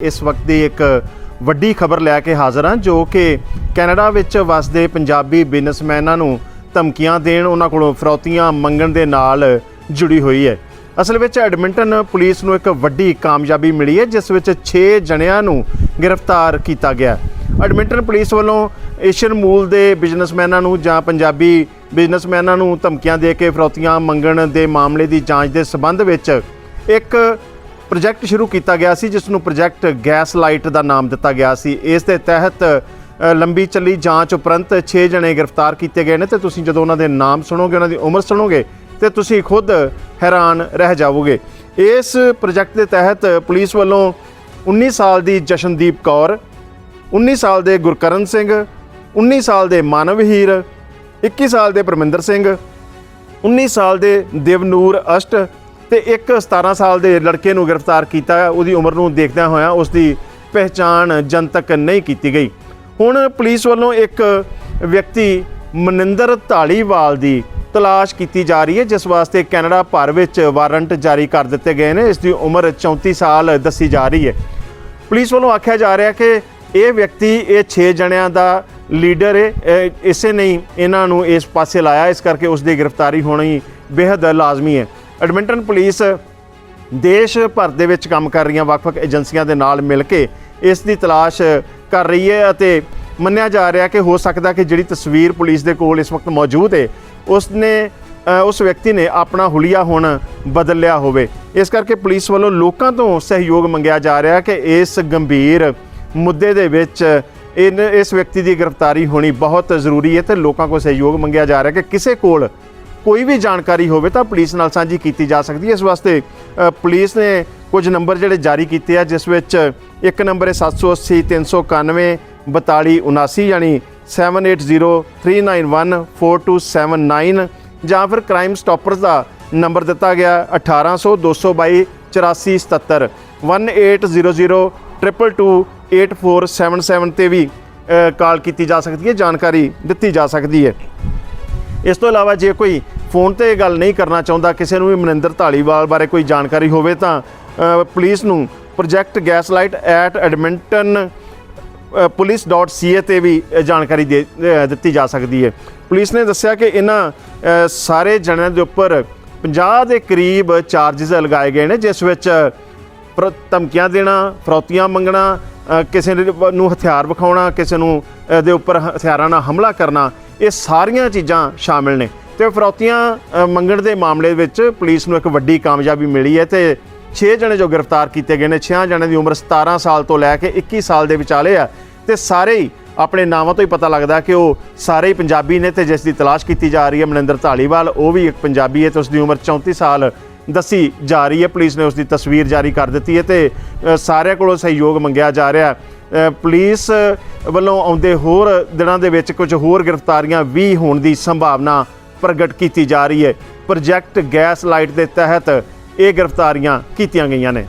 ਇਸ ਵਕਤ ਦੀ ਇੱਕ ਵੱਡੀ ਖਬਰ ਲੈ ਕੇ ਹਾਜ਼ਰ ਹਾਂ, ਜੋ ਕਿ ਕੈਨੇਡਾ ਵਿੱਚ ਵਸਦੇ ਪੰਜਾਬੀ ਬਿਜ਼ਨਸਮੈਨਾਂ ਨੂੰ ਧਮਕੀਆਂ ਦੇਣ ਉਹਨਾਂ ਕੋਲੋਂ ਫਰੌਤੀਆਂ ਮੰਗਣ ਦੇ ਨਾਲ ਜੁੜੀ ਹੋਈ ਹੈ। ਅਸਲ ਵਿੱਚ ਐਡਮਿੰਟਨ ਪੁਲਿਸ ਨੂੰ ਇੱਕ ਵੱਡੀ ਕਾਮਯਾਬੀ ਮਿਲੀ ਹੈ, ਜਿਸ ਵਿੱਚ 6 ਜਣਿਆਂ ਨੂੰ ਗ੍ਰਿਫਤਾਰ ਕੀਤਾ ਗਿਆ ਐਡਮਿੰਟਨ ਪੁਲਿਸ ਵੱਲੋਂ ਏਸ਼ੀਅਨ ਮੂਲ ਦੇ ਬਿਜ਼ਨਸਮੈਨਾਂ ਨੂੰ ਜਾਂ ਪੰਜਾਬੀ ਬਿਜ਼ਨਸਮੈਨਾਂ ਨੂੰ ਧਮਕੀਆਂ ਦੇ ਕੇ ਫਰੌਤੀਆਂ ਮੰਗਣ ਦੇ ਮਾਮਲੇ ਦੀ ਜਾਂਚ ਦੇ ਸਬੰਧ ਵਿੱਚ ਇੱਕ ਪ੍ਰੋਜੈਕਟ ਸ਼ੁਰੂ ਕੀਤਾ ਗਿਆ ਸੀ, ਜਿਸ ਨੂੰ ਪ੍ਰੋਜੈਕਟ ਗੈਸ ਲਾਈਟ ਦਾ ਨਾਮ ਦਿੱਤਾ ਗਿਆ ਸੀ। ਇਸ ਦੇ ਤਹਿਤ ਲੰਬੀ ਚੱਲੀ ਜਾਂਚ ਉਪਰੰਤ 6 ਜਣੇ ਗ੍ਰਿਫਤਾਰ ਕੀਤੇ ਗਏ ਨੇ ਤੇ ਤੁਸੀਂ ਜਦੋਂ ਉਹਨਾਂ ਦੇ ਨਾਮ ਸੁਣੋਗੇ, ਉਹਨਾਂ ਦੀ ਉਮਰ ਸੁਣੋਗੇ, ਤੇ ਤੁਸੀਂ ਖੁਦ ਹੈਰਾਨ ਰਹਿ ਜਾਵੋਗੇ। ਇਸ ਪ੍ਰੋਜੈਕਟ ਦੇ ਤਹਿਤ ਪੁਲਿਸ ਵੱਲੋਂ 19 ਸਾਲ ਦੀ ਜਸ਼ਨਦੀਪ ਕੌਰ 19 ਸਾਲ ਦੇ ਗੁਰਕਰਨ ਸਿੰਘ 19 ਸਾਲ ਦੇ ਮਾਨਵ ਹੀਰ 21 ਸਾਲ ਦੇ ਪਰਮਿੰਦਰ ਸਿੰਘ 19 ਸਾਲ ਦੇ ਦੇਵਨੂਰ ਅਸ਼ਟ ਤੇ ਇੱਕ 17 ਸਾਲ ਦੇ ਲੜਕੇ ਨੂੰ ਗ੍ਰਿਫਤਾਰ ਕੀਤਾ ਹੈ। ਉਹਦੀ ਉਮਰ ਨੂੰ ਦੇਖਦਿਆਂ ਹੋਇਆਂ ਉਸ ਦੀ ਪਹਿਚਾਣ ਜਨਤਕ ਨਹੀਂ ਕੀਤੀ ਗਈ। ਹੁਣ ਪੁਲਿਸ ਵੱਲੋਂ ਇੱਕ ਵਿਅਕਤੀ ਮਨਿੰਦਰ ਢਾਲੀਵਾਲ ਦੀ ਤਲਾਸ਼ ਕੀਤੀ ਜਾ ਰਹੀ ਹੈ, ਜਿਸ ਵਾਸਤੇ ਕੈਨੇਡਾ ਭਰ ਵਿੱਚ ਵਾਰੰਟ ਜਾਰੀ ਕਰ ਦਿੱਤੇ ਗਏ ਨੇ। ਇਸ ਦੀ ਉਮਰ 34 ਸਾਲ ਦੱਸੀ ਜਾ ਰਹੀ ਹੈ। ਪੁਲਿਸ ਵੱਲੋਂ ਆਖਿਆ ਜਾ ਰਿਹਾ ਕਿ ਇਹ ਵਿਅਕਤੀ, ਇਹ 6 ਜਣਿਆਂ ਦਾ ਲੀਡਰ ਹੈ ਇਸੇ ਨਹੀਂ ਇਹਨਾਂ ਨੂੰ ਇਸ ਪਾਸੇ ਲਾਇਆ। ਇਸ ਕਰਕੇ ਉਸ ਦੀ ਗ੍ਰਿਫਤਾਰੀ ਹੋਣੀ ਬੇहद ਲਾਜ਼ਮੀ ਹੈ। ਐਡਮਿੰਟਨ ਪੁਲਿਸ ਦੇਸ਼ ਭਰ ਦੇ ਵਿੱਚ ਕੰਮ ਕਰ ਰਹੀਆਂ ਵੱਖ-ਵੱਖ ਏਜੰਸੀਆਂ ਦੇ ਨਾਲ ਮਿਲ ਕੇ ਇਸ ਦੀ ਤਲਾਸ਼ ਕਰ ਰਹੀ ਹੈ ਅਤੇ ਮੰਨਿਆ ਜਾ ਰਿਹਾ ਕਿ ਹੋ ਸਕਦਾ ਕਿ ਜਿਹੜੀ ਤਸਵੀਰ ਪੁਲਿਸ ਦੇ ਕੋਲ ਇਸ ਵਕਤ ਮੌਜੂਦ ਹੈ ਉਸ ਨੇ ਉਸ ਵਿਅਕਤੀ ਨੇ ਆਪਣਾ ਹੁਲੀਆ ਹੁਣ ਬਦਲ ਲਿਆ ਹੋਵੇ। ਇਸ ਕਰਕੇ ਪੁਲਿਸ ਵੱਲੋਂ ਲੋਕਾਂ ਤੋਂ ਸਹਿਯੋਗ ਮੰਗਿਆ ਜਾ ਰਿਹਾ ਕਿ ਇਸ ਗੰਭੀਰ ਮੁੱਦੇ ਦੇ ਵਿੱਚ ਇਨ, ਇਸ ਵਿਅਕਤੀ ਦੀ ਗ੍ਰਿਫਤਾਰੀ ਹੋਣੀ ਬਹੁਤ ਜ਼ਰੂਰੀ ਹੈ ਤੇ ਲੋਕਾਂ ਕੋਲ ਸਹਿਯੋਗ ਮੰਗਿਆ ਜਾ ਰਿਹਾ ਕਿ ਕਿਸੇ ਕੋਲ ਕੋਈ ਵੀ ਜਾਣਕਾਰੀ ਹੋਵੇ ਤਾਂ ਪੁਲਿਸ ਨਾਲ ਸਾਂਝੀ ਕੀਤੀ ਜਾ ਸਕਦੀ ਹੈ। ਇਸ ਵਾਸਤੇ ਪੁਲਿਸ ਨੇ ਕੁਝ ਨੰਬਰ ਜਿਹੜੇ ਜਾਰੀ ਕੀਤੇ ਆ, ਜਿਸ ਵਿੱਚ ਇੱਕ ਨੰਬਰ ਹੈ 780 391 4279 ਯਾਨੀ 7803914279 ਜਾਂ ਫਿਰ ਕ੍ਰਾਈਮ ਸਟਾਪਰਸ ਦਾ ਨੰਬਰ ਦਿੱਤਾ ਗਿਆ 1800 222 8477 1800 ਤੇ ਵੀ ਕਾਲ ਕੀਤੀ ਜਾ ਸਕਦੀ ਹੈ, ਜਾਣਕਾਰੀ ਦਿੱਤੀ ਜਾ ਸਕਦੀ ਹੈ। ਇਸ ਤੋਂ ਇਲਾਵਾ ਜੇ ਕੋਈ ਫੋਨ ਤੇ ਗੱਲ ਨਹੀਂ ਕਰਨਾ ਚਾਹੁੰਦਾ ਕਿਸੇ ਨੂੰ ਵੀ ਮਨਿੰਦਰ ਢਾਲੀਵਾਲ ਬਾਰੇ ਕੋਈ ਜਾਣਕਾਰੀ ਹੋਵੇ ਤਾਂ ਪੁਲਿਸ ਨੂੰ project gas light at Edmonton ਪੁਲਿਸ.ca ਤੇ ਵੀ ਜਾਣਕਾਰੀ ਦੇ ਦਿੱਤੀ ਜਾ ਸਕਦੀ ਹੈ। ਪੁਲਿਸ ਨੇ ਦੱਸਿਆ ਕਿ ਇਹਨਾਂ ਸਾਰੇ ਜਣਿਆਂ ਦੇ ਉੱਪਰ 50 ਦੇ ਕਰੀਬ ਚਾਰजेस ਲਗਾਏ ਗਏ ਨੇ ਜਿਸ ਵਿੱਚ ਪਰ ਧਮਕੀਆਂ ਦੇਣਾ ਫਰੌਤੀਆਂ ਮੰਗਣਾ ਕਿਸੇ ਨੂੰ ਹਥਿਆਰ ਵਿਖਾਉਣਾ ਕਿਸੇ ਨੂੰ ਅ, ਦੇ ਉੱਪਰ ਹਥਿਆਰਾਂ ਨਾਲ ਹਮਲਾ ਕਰਨਾ ਇਹ ਸਾਰੀਆਂ ਚੀਜ਼ਾਂ ਸ਼ਾਮਿਲ ਨੇ। ਤੇ ਫਰੌਤੀਆਂ ਮੰਗਣ ਦੇ ਮਾਮਲੇ ਵਿੱਚ ਪੁਲਿਸ ਨੂੰ ਇੱਕ ਵੱਡੀ ਕਾਮਯਾਬੀ ਮਿਲੀ ਹੈ ਤੇ 6 ਜਣੇ ਜੋ ਗ੍ਰਿਫਤਾਰ ਕੀਤੇ ਗਏ ਨੇ 6 ਜਣਿਆਂ ਦੀ ਉਮਰ 17 ਸਾਲ ਤੋਂ ਲੈ ਕੇ 21 ਸਾਲ ਦੇ ਵਿਚਾਲੇ ਆ ਤੇ ਸਾਰੇ ਹੀ ਆਪਣੇ ਨਾਵਾਂ ਤੋਂ ਹੀ ਪਤਾ ਲੱਗਦਾ ਕਿ ਉਹ ਸਾਰੇ ਹੀ ਪੰਜਾਬੀ ਨੇ ਤੇ ਜਿਸ ਦੀ ਤਲਾਸ਼ ਕੀਤੀ ਜਾ ਰਹੀ ਹੈ ਮਨਿੰਦਰ ਢਾਲੀਵਾਲ ਉਹ ਵੀ ਇੱਕ ਪੰਜਾਬੀ ਹੈ ਤੇ ਉਸ ਦੀ ਉਮਰ 34 ਸਾਲ ਦੱਸੀ ਜਾ ਰਹੀ ਹੈ। ਪੁਲਿਸ ਨੇ ਉਸ ਦੀ ਤਸਵੀਰ ਜਾਰੀ ਕਰ ਦਿੱਤੀ ਹੈ ਤੇ ਸਾਰਿਆਂ ਕੋਲੋਂ ਸਹਿਯੋਗ ਮੰਗਿਆ ਜਾ ਰਿਹਾ ਪੁਲਿਸ ਵੱਲੋਂ ਆਉਂਦੇ ਹੋਰ ਦਿਨਾਂ ਦੇ ਵਿੱਚ ਕੁਝ ਹੋਰ ਗ੍ਰਿਫਤਾਰੀਆਂ ਵੀ ਹੋਣ ਦੀ ਸੰਭਾਵਨਾ ਪ੍ਰਗਟ ਕੀਤੀ ਜਾ ਰਹੀ ਹੈ। ਪ੍ਰੋਜੈਕਟ ਗੈਸ ਲਾਈਟ ਦੇ ਤਹਿਤ ਇਹ ਗ੍ਰਿਫਤਾਰੀਆਂ ਕੀਤੀਆਂ ਗਈਆਂ ਨੇ।